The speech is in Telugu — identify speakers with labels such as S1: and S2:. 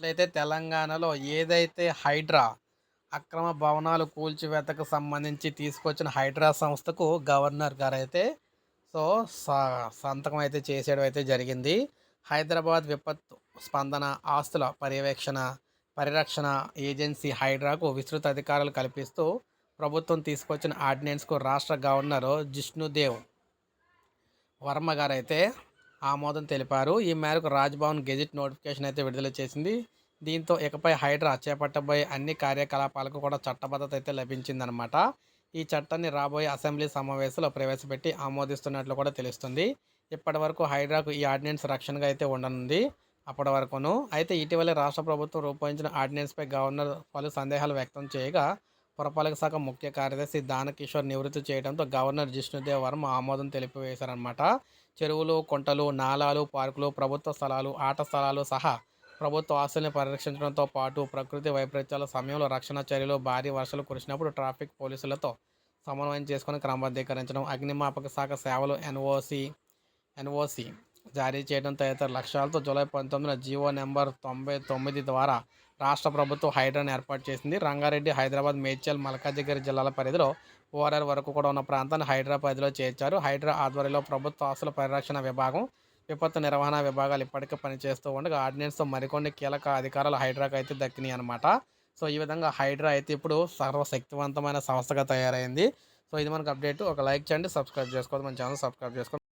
S1: చూసుకున్నట్లయితే తెలంగాణలో ఏదైతే హైడ్రా అక్రమ భవనాలు కూల్చివేతకు సంబంధించి తీసుకొచ్చిన హైడ్రా సంస్థకు గవర్నర్ గారు అయితే సో స- సంతకం అయితే చేసేయడం అయితే జరిగింది. హైదరాబాద్ విపత్తు స్పందన ఆస్తుల పర్యవేక్షణ పరిరక్షణ ఏజెన్సీ హైడ్రాకు విస్తృత అధికారాలు కల్పిస్తూ ప్రభుత్వం తీసుకొచ్చిన ఆర్డినెన్స్కు రాష్ట్ర గవర్నర్ జిష్ణుదేవ్ వర్మ గారైతే ఆమోదం తెలిపారు. ఈ మేరకు రాజ్భవన్ గెజిట్ నోటిఫికేషన్ అయితే విడుదల చేసింది. దీంతో ఇకపై హైడ్రా చేపట్టబోయే అన్ని కార్యకలాపాలకు కూడా చట్టబద్ధత అయితే లభించిందనమాట ఈ చట్టాన్ని రాబోయే అసెంబ్లీ సమావేశంలో ప్రవేశపెట్టి ఆమోదిస్తున్నట్లు కూడా తెలుస్తుంది. ఇప్పటి వరకు హైడ్రాకు ఈ ఆర్డినెన్స్ రక్షణగా అయితే ఉండనుంది అప్పటి వరకును. అయితే ఇటీవలే రాష్ట్ర ప్రభుత్వం రూపొందించిన ఆర్డినెన్స్పై గవర్నర్ పలు సందేహాలు వ్యక్తం చేయగా పురపాలక శాఖ ముఖ్య కార్యదర్శి దానకిషోర్ నివృత్తి చేయడంతో గవర్నర్ జిష్ణుదేవ్ వర్మ ఆమోదం తెలిపివేశారనమాట చెరువులు కుంటలు నాలాలు పార్కులు ప్రభుత్వ స్థలాలు ఆట స్థలాలు సహా ప్రభుత్వ ఆస్తుల్ని పరిరక్షించడంతో పాటు ప్రకృతి వైపరీత్యాల సమయంలో రక్షణ చర్యలు భారీ వర్షాలు కురిసినప్పుడు ట్రాఫిక్ పోలీసులతో సమన్వయం చేసుకుని క్రమబద్ధీకరించడం అగ్నిమాపక శాఖ సేవలు ఎన్ఓసి ఎన్ఓసి జారీ చేయడం తదితర లక్ష్యాలతో జూలై పంతొమ్మిదిన జీవో నెంబర్ తొంభై తొమ్మిది ద్వారా రాష్ట్ర ప్రభుత్వం హైడ్రాను ఏర్పాటు చేసింది. రంగారెడ్డి హైదరాబాద్ మేడ్చల్ మల్కాజిగిరి జిల్లాల పరిధిలో ఓఆర్ఆర్ వరకు కూడా ఉన్న ప్రాంతాన్ని హైడ్రా పరిధిలో చేర్చారు. హైడ్రా ఆధ్వర్యంలో ప్రభుత్వ ఆస్తుల పరిరక్షణ విభాగం విపత్తు నిర్వహణ విభాగాలు ఇప్పటికే పనిచేస్తూ ఉండగా ఆర్డినెన్స్తో మరికొన్ని కీలక అధికారాలు హైడ్రాకు అయితే దక్కినాయి అనమాట సో ఈ విధంగా హైడ్రా అయితే ఇప్పుడు సర్వశక్తివంతమైన సంస్థగా తయారైంది. సో ఇది మనకు అప్డేట్. ఒక లైక్ చేయండి సబ్స్క్రైబ్ చేసుకోవద్దు. మన ఛానల్ సబ్స్క్రైబ్ చేసుకోండి